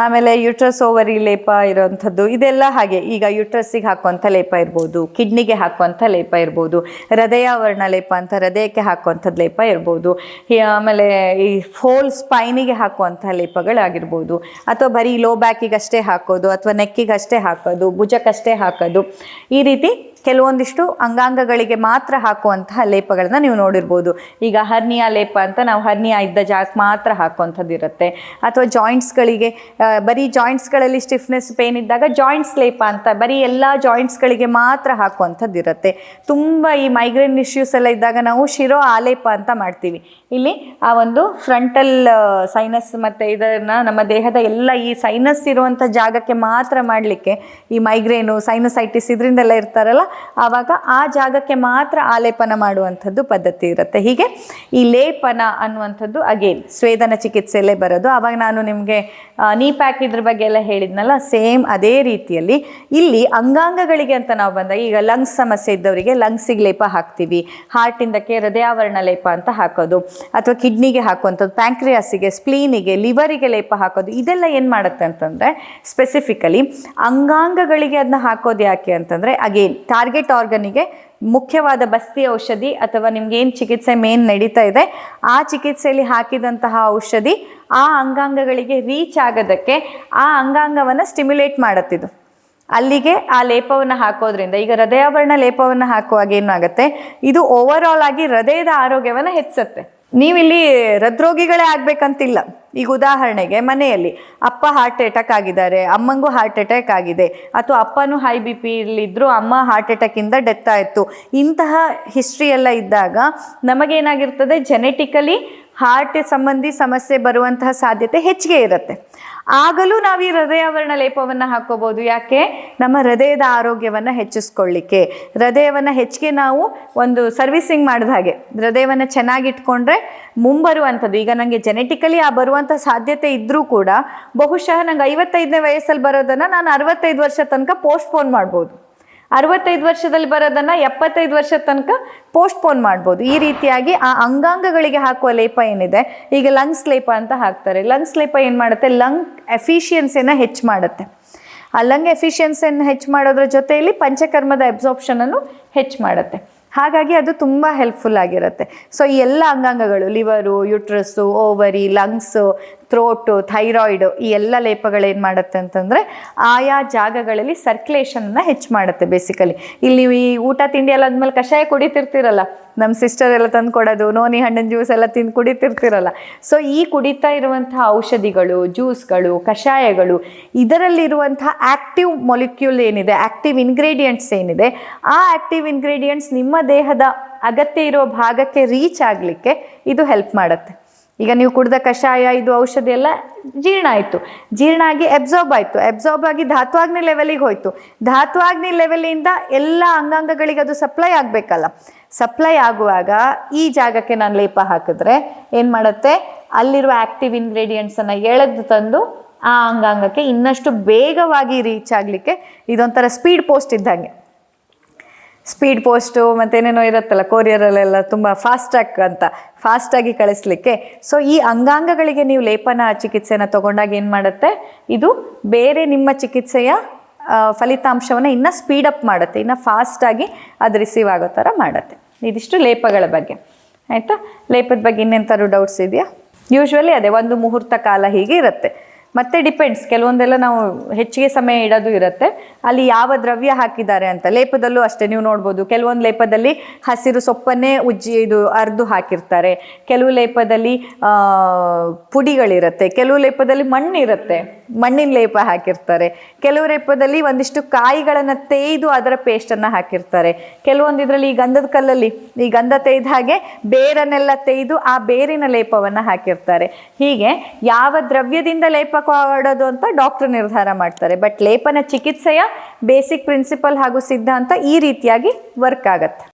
ಆಮೇಲೆ uterus ovary ಲೇಪ ಇರೋವಂಥದ್ದು, ಇದೆಲ್ಲ ಹಾಗೆ. ಈಗ ಯುಟ್ರಸ್ಸಿಗೆ ಹಾಕುವಂಥ ಲೇಪ ಇರ್ಬೋದು, ಕಿಡ್ನಿಗೆ ಹಾಕುವಂಥ ಲೇಪ ಇರ್ಬೋದು ವರ್ಣ ಲೇಪ ಅಂತ ಹೃದಯಕ್ಕೆ ಹಾಕುವಂಥದ್ದು ಲೇಪ ಇರ್ಬೋದು ಆಮೇಲೆ ಈ ಫೋಲ್ ಸ್ಪೈನಿಗೆ ಹಾಕುವಂಥ ಲೇಪಗಳಾಗಿರ್ಬೋದು, ಅಥವಾ ಬರೀ ಲೋ ಬ್ಯಾಕಿಗಷ್ಟೇ ಹಾಕೋದು, ಅಥವಾ ನೆಕ್ಕಿಗಷ್ಟೇ ಹಾಕೋದು, ಭುಜಕ್ಕಷ್ಟೇ ಹಾಕೋದು, ಈ ರೀತಿ ಕೆಲವೊಂದಿಷ್ಟು ಅಂಗಾಂಗಗಳಿಗೆ ಮಾತ್ರ ಹಾಕುವಂತಹ ಲೇಪಗಳನ್ನ ನೀವು ನೋಡಿರ್ಬೋದು. ಈಗ ಹರ್ನಿಯಾ ಲೇಪ ಅಂತ ನಾವು ಹರ್ನಿಯಾ ಇದ್ದ ಜಾಗಕ್ಕೆ ಮಾತ್ರ ಹಾಕುವಂಥದ್ದು ಇರುತ್ತೆ. ಅಥವಾ ಜಾಯಿಂಟ್ಸ್ಗಳಿಗೆ ಬರೀ ಜಾಯಿಂಟ್ಸ್ಗಳಲ್ಲಿ ಸ್ಟಿಫ್ನೆಸ್ ಪೇನ್ ಇದ್ದಾಗ ಜಾಯಿಂಟ್ಸ್ ಲೇಪ ಅಂತ ಬರೀ ಎಲ್ಲ ಜಾಯಿಂಟ್ಸ್ಗಳಿಗೆ ಮಾತ್ರ ಹಾಕುವಂಥದ್ದು ಇರುತ್ತೆ. ತುಂಬ ಈ ಮೈಗ್ರೇನ್ ಇಶ್ಯೂಸ್ ಎಲ್ಲ ಇದ್ದಾಗ ನಾವು ಶಿರೋ ಆಲೇಪ ಅಂತ ಮಾಡ್ತೀವಿ. ಇಲ್ಲಿ ಆ ಒಂದು ಫ್ರಂಟಲ್ ಸೈನಸ್ ಮತ್ತು ಇದನ್ನು ನಮ್ಮ ದೇಹದ ಎಲ್ಲ ಈ ಸೈನಸ್ ಇರುವಂಥ ಜಾಗಕ್ಕೆ ಮಾತ್ರ ಮಾಡಲಿಕ್ಕೆ ಈ ಮೈಗ್ರೇನು ಸೈನಸೈಟಿಸ್ ಇದರಿಂದೆಲ್ಲ ಇರ್ತಾರಲ್ಲ ಆವಾಗ ಆ ಜಾಗಕ್ಕೆ ಮಾತ್ರ ಆಲೇಪನ ಮಾಡುವಂಥದ್ದು ಪದ್ಧತಿ ಇರುತ್ತೆ. ಹೀಗೆ ಈ ಲೇಪನ ಅನ್ನುವಂಥದ್ದು ಅಗೇನ್ ಸ್ವೇದನ ಚಿಕಿತ್ಸೆಯಲ್ಲೇ ಬರೋದು. ಆವಾಗ ನಾನು ನಿಮಗೆ ನೀ ಪ್ಯಾಕ್ ಇದ್ರ ಬಗ್ಗೆ ಎಲ್ಲ ಹೇಳಿದ್ನಲ್ಲ ಸೇಮ್ ಅದೇ ರೀತಿಯಲ್ಲಿ ಇಲ್ಲಿ ಅಂಗಾಂಗಗಳಿಗೆ ಅಂತ ನಾವು ಬಂದಾಗ ಈಗ ಲಂಗ್ಸ್ ಸಮಸ್ಯೆ ಇದ್ದವರಿಗೆ ಲಂಗ್ಸಿಗೆ ಲೇಪ ಹಾಕ್ತೀವಿ. ಹಾರ್ಟಿಂದಕ್ಕೆ ಹೃದಯಾವರಣ ಲೇಪ ಅಂತ ಹಾಕೋದು. ಅಥವಾ ಕಿಡ್ನಿಗೆ ಹಾಕುವಂಥದ್ದು ಪ್ಯಾಂಕ್ರಿಯಾಸಿಗೆ ಸ್ಪ್ಲೀನಿಗೆ ಲಿವರಿಗೆ ಲೇಪ ಹಾಕೋದು. ಇದೆಲ್ಲ ಏನು ಮಾಡುತ್ತೆ ಅಂತಂದರೆ ಸ್ಪೆಸಿಫಿಕಲಿ ಅಂಗಾಂಗಗಳಿಗೆ ಅದನ್ನ ಹಾಕೋದು ಯಾಕೆ ಅಂತಂದರೆ ಅಗೇನ್ ಟಾರ್ಗೆಟ್ ಆರ್ಗನಿಗೆ ಮುಖ್ಯವಾದ ಬಸ್ತಿ ಔಷಧಿ ಅಥವಾ ನಿಮ್ಗೆ ಏನು ಚಿಕಿತ್ಸೆ ಮೇನ್ ನಡೀತಾ ಇದೆ, ಆ ಚಿಕಿತ್ಸೆಯಲ್ಲಿ ಹಾಕಿದಂತಹ ಔಷಧಿ ಆ ಅಂಗಾಂಗಗಳಿಗೆ ರೀಚ್ ಆಗೋದಕ್ಕೆ ಆ ಅಂಗಾಂಗವನ್ನು ಸ್ಟಿಮ್ಯುಲೇಟ್ ಮಾಡುತ್ತಿದ್ದು ಅಲ್ಲಿಗೆ ಆ ಲೇಪವನ್ನು ಹಾಕೋದ್ರಿಂದ, ಈಗ ಹೃದಯಾಭರಣ ಲೇಪವನ್ನು ಹಾಕುವಾಗ ಏನಾಗುತ್ತೆ, ಇದು ಓವರ್ ಆಲ್ ಆಗಿ ಹೃದಯದ ಆರೋಗ್ಯವನ್ನು ಹೆಚ್ಚುತ್ತೆ ನೀವಿಲ್ಲಿ ಹೃದ್ರೋಗಿಗಳೇ ಆಗ್ಬೇಕಂತಿಲ್ಲ. ಈಗ ಉದಾಹರಣೆಗೆ ಮನೆಯಲ್ಲಿ ಅಪ್ಪ ಹಾರ್ಟ್ ಅಟ್ಯಾಕ್ ಆಗಿದ್ದಾರೆ, ಅಮ್ಮಂಗೂ ಹಾರ್ಟ್ ಅಟ್ಯಾಕ್ ಆಗಿದೆ, ಅಥವಾ ಅಪ್ಪನೂ ಹೈ ಬಿ ಪಿ ಇಲ್ಲಿದ್ರು, ಅಮ್ಮ ಹಾರ್ಟ್ ಅಟ್ಯಾಕಿಂದ ಡೆತ್ ಆಯಿತು. ಇಂತಹ ಹಿಸ್ಟ್ರಿ ಎಲ್ಲ ಇದ್ದಾಗ ನಮಗೇನಾಗಿರ್ತದೆ ಜೆನೆಟಿಕಲಿ ಹಾರ್ಟ್ ಸಂಬಂಧಿ ಸಮಸ್ಯೆ ಬರುವಂತಹ ಸಾಧ್ಯತೆ ಹೆಚ್ಚಿಗೆ ಇರುತ್ತೆ. ಆಗಲೂ ನಾವು ಈ ಹೃದಯಾವರಣ ಲೇಪವನ್ನು ಹಾಕೋಬೋದು. ಯಾಕೆ? ನಮ್ಮ ಹೃದಯದ ಆರೋಗ್ಯವನ್ನು ಹೆಚ್ಚಿಸ್ಕೊಳ್ಳಿಕ್ಕೆ. ಹೃದಯವನ್ನು ಹೆಚ್ಚಿಗೆ ನಾವು ಒಂದು ಸರ್ವಿಸಿಂಗ್ ಮಾಡಿದ ಹಾಗೆ. ಹೃದಯವನ್ನು ಚೆನ್ನಾಗಿಟ್ಕೊಂಡ್ರೆ ಮುಂಬರುವಂಥದ್ದು. ಈಗ ನನಗೆ ಜೆನೆಟಿಕಲಿ ಆ ಬರುವಂಥ ಸಾಧ್ಯತೆ ಇದ್ದರೂ ಕೂಡ ಬಹುಶಃ ನಂಗೆ ಐವತ್ತೈದನೇ ವಯಸ್ಸಲ್ಲಿ ಬರೋದನ್ನು ನಾನು ಅರವತ್ತೈದು ವರ್ಷ ತನಕ ಪೋಸ್ಟ್ಪೋನ್ ಮಾಡ್ಬೋದು. ಅರವತ್ತೈದು ವರ್ಷದಲ್ಲಿ ಬರೋದನ್ನು ಎಪ್ಪತ್ತೈದು ವರ್ಷ ತನಕ ಪೋಸ್ಟ್ಪೋನ್ ಮಾಡ್ಬೋದು. ಈ ರೀತಿಯಾಗಿ ಆ ಅಂಗಾಂಗಗಳಿಗೆ ಹಾಕುವ ಲೇಪ ಏನಿದೆ? ಈಗ ಲಂಗ್ಸ್ ಲೇಪ ಅಂತ ಹಾಕ್ತಾರೆ. ಲಂಗ್ಸ್ ಲೇಪ ಏನು ಮಾಡುತ್ತೆ? ಲಂಗ್ ಎಫಿಷಿಯನ್ಸಿಯನ್ನು ಹೆಚ್ಚು ಮಾಡುತ್ತೆ. ಆ ಲಂಗ್ ಎಫಿಷಿಯನ್ಸಿಯನ್ನು ಹೆಚ್ಚು ಮಾಡೋದ್ರ ಜೊತೆಯಲ್ಲಿ ಪಂಚಕರ್ಮದ ಅಬ್ಸಾರ್ಪ್ಷನನ್ನು ಹೆಚ್ಚು ಮಾಡುತ್ತೆ. ಹಾಗಾಗಿ ಅದು ತುಂಬ ಹೆಲ್ಪ್ಫುಲ್ ಆಗಿರುತ್ತೆ. ಸೊ ಈ ಎಲ್ಲ ಅಂಗಾಂಗಗಳು liver uterus ovary lungs throat thyroid ಈ ಎಲ್ಲ ಲೇಪಗಳೇನು ಮಾಡುತ್ತೆ ಅಂತಂದರೆ ಆಯಾ ಜಾಗಗಳಲ್ಲಿ ಸರ್ಕ್ಯುಲೇಷನನ್ನು ಹೆಚ್ಚು ಮಾಡುತ್ತೆ ಬೇಸಿಕಲಿ ಇಲ್ಲಿ ಈ ಊಟ, ತಿಂಡಿ ಎಲ್ಲ ಅಂದಮೇಲೆ ಕಷಾಯ ಕುಡಿತಿರ್ತಿರಲ್ಲ ನಮ್ಮ ಸಿಸ್ಟರ್ ಎಲ್ಲ ತಂದು ಕೊಡೋದು, ನೋನಿ ಹಣ್ಣಿನ ಜ್ಯೂಸ್ ಎಲ್ಲ ತಿಂದು ಕುಡಿತಿರ್ತಿರಲ್ಲ. ಸೊ ಈ ಕುಡಿತಾ ಇರುವಂತಹ ಔಷಧಿಗಳು ಜ್ಯೂಸ್ಗಳು ಕಷಾಯಗಳು ಇದರಲ್ಲಿರುವಂತಹ ಆ್ಯಕ್ಟಿವ್ ಮೊಲಿಕ್ಯೂಲ್ ಏನಿದೆ ಆ್ಯಕ್ಟಿವ್ ಇಂಗ್ರೀಡಿಯೆಂಟ್ಸ್ ಏನಿದೆ, ಆ ಆ್ಯಕ್ಟಿವ್ ಇಂಗ್ರೀಡಿಯೆಂಟ್ಸ್ ನಿಮ್ಮ ದೇಹದ ಅಗತ್ಯ ಇರೋ ಭಾಗಕ್ಕೆ ರೀಚ್ ಆಗಲಿಕ್ಕೆ ಇದು ಹೆಲ್ಪ್ ಮಾಡುತ್ತೆ. ಈಗ ನೀವು ಕುಡಿದ ಕಷಾಯ, ಇದು ಔಷಧಿ ಎಲ್ಲ ಜೀರ್ಣ ಆಯಿತು. ಜೀರ್ಣ ಆಗಿ ಅಬ್ಸಾರ್ಬ್ ಆಯಿತು. ಅಬ್ಸಾರ್ಬ್ ಆಗಿ ಧಾತ್ವಾಗ್ನಿ ಲೆವೆಲಿಗೆ ಹೋಯಿತು. ಧಾತ್ವಾಗ್ನಿ ಲೆವೆಲಿಂದ ಎಲ್ಲ ಅಂಗಾಂಗಗಳಿಗೆ ಅದು ಸಪ್ಲೈ ಆಗಬೇಕಲ್ಲ. ಸಪ್ಲೈ ಆಗುವಾಗ ಈ ಜಾಗಕ್ಕೆ ನಾನು ಲೇಪ ಹಾಕಿದ್ರೆ ಏನು ಮಾಡುತ್ತೆ? ಅಲ್ಲಿರುವ ಆ್ಯಕ್ಟಿವ್ ಇಂಗ್ರೀಡಿಯೆಂಟ್ಸನ್ನು ಎಳೆದು ತಂದು ಆ ಅಂಗಾಂಗಕ್ಕೆ ಇನ್ನಷ್ಟು ಬೇಗವಾಗಿ ರೀಚ್ ಆಗಲಿಕ್ಕೆ ಇದೊಂಥರ ಸ್ಪೀಡ್ ಪೋಸ್ಟ್ ಇದ್ದಂಗೆ. ಸ್ಪೀಡ್ ಪೋಸ್ಟು ಮತ್ತೇನೇನೋ ಇರುತ್ತಲ್ಲ, ಕೊರಿಯರಲ್ಲೆಲ್ಲ ತುಂಬ ಫಾಸ್ಟಾಗ್ ಅಂತ ಫಾಸ್ಟಾಗಿ ಕಳಿಸ್ಲಿಕ್ಕೆ. ಸೊ ಈ ಅಂಗಾಂಗಗಳಿಗೆ ನೀವು ಲೇಪನ ಚಿಕಿತ್ಸೆನ ತಗೊಂಡಾಗ ಏನು ಮಾಡುತ್ತೆ? ಇದು ಬೇರೆ ನಿಮ್ಮ ಚಿಕಿತ್ಸೆಯ ಫಲಿತಾಂಶವನ್ನು ಇನ್ನು ಸ್ಪೀಡಪ್ ಮಾಡುತ್ತೆ, ಇನ್ನು ಫಾಸ್ಟಾಗಿ ಅದು ರಿಸೀವ್ ಆಗೋ ಥರ ಮಾಡುತ್ತೆ. ಇದಿಷ್ಟು ಲೇಪಗಳ ಬಗ್ಗೆ. ಆಯಿತಾ? ಲೇಪದ ಬಗ್ಗೆ ಇನ್ನೆಂಥರೂ ಡೌಟ್ಸ್ ಇದೆಯಾ? ಯೂಶ್ವಲಿ ಅದೇ, ಒಂದು ಮುಹೂರ್ತ ಕಾಲ ಹೀಗೆ ಇರುತ್ತೆ. ಮತ್ತೆ ಡಿಪೆಂಡ್ಸ್ ಕೆಲವೊಂದೆಲ್ಲ ನಾವು ಹೆಚ್ಚಿಗೆ ಸಮಯ ಇಡೋದು ಇರುತ್ತೆ. ಅಲ್ಲಿ ಯಾವ ದ್ರವ್ಯ ಹಾಕಿದ್ದಾರೆ ಅಂತ. ಲೇಪದಲ್ಲೂ ಅಷ್ಟೇ ನೀವು ನೋಡ್ಬೋದು. ಕೆಲವೊಂದು ಲೇಪದಲ್ಲಿ ಹಸಿರು ಸೊಪ್ಪನ್ನೇ ಉಜ್ಜಿ ಇದು ಅರ್ದು ಹಾಕಿರ್ತಾರೆ. ಕೆಲವು ಲೇಪದಲ್ಲಿ ಪುಡಿಗಳಿರುತ್ತೆ. ಕೆಲವು ಲೇಪದಲ್ಲಿ ಮಣ್ಣಿರುತ್ತೆ ಮಣ್ಣಿನ ಲೇಪ ಹಾಕಿರ್ತಾರೆ. ಕೆಲವು ಲೇಪದಲ್ಲಿ ಒಂದಿಷ್ಟು ಕಾಯಿಗಳನ್ನು ತೇಯ್ದು ಅದರ ಪೇಸ್ಟನ್ನು ಹಾಕಿರ್ತಾರೆ. ಕೆಲವೊಂದು ಇದರಲ್ಲಿ ಈ ಗಂಧದ ಕಲ್ಲಲ್ಲಿ, ಈ ಗಂಧ ತೇಯ್ದ ಹಾಗೆ ಬೇರನ್ನೆಲ್ಲ ತೇಯ್ದು ಆ ಬೇರಿನ ಲೇಪವನ್ನು ಹಾಕಿರ್ತಾರೆ. ಹೀಗೆ ಯಾವ ದ್ರವ್ಯದಿಂದ ಲೇಪ ಕೊಡೋದು ಅಂತ ಡಾಕ್ಟರ್ ನಿರ್ಧಾರ ಮಾಡ್ತಾರೆ. ಬಟ್ ಲೇಪನ ಚಿಕಿತ್ಸೆಯ ಬೇಸಿಕ್ ಪ್ರಿನ್ಸಿಪಲ್ ಹಾಗೂ ಸಿದ್ಧಾಂತ ಈ ರೀತಿಯಾಗಿ ವರ್ಕ್ ಆಗತ್ತೆ.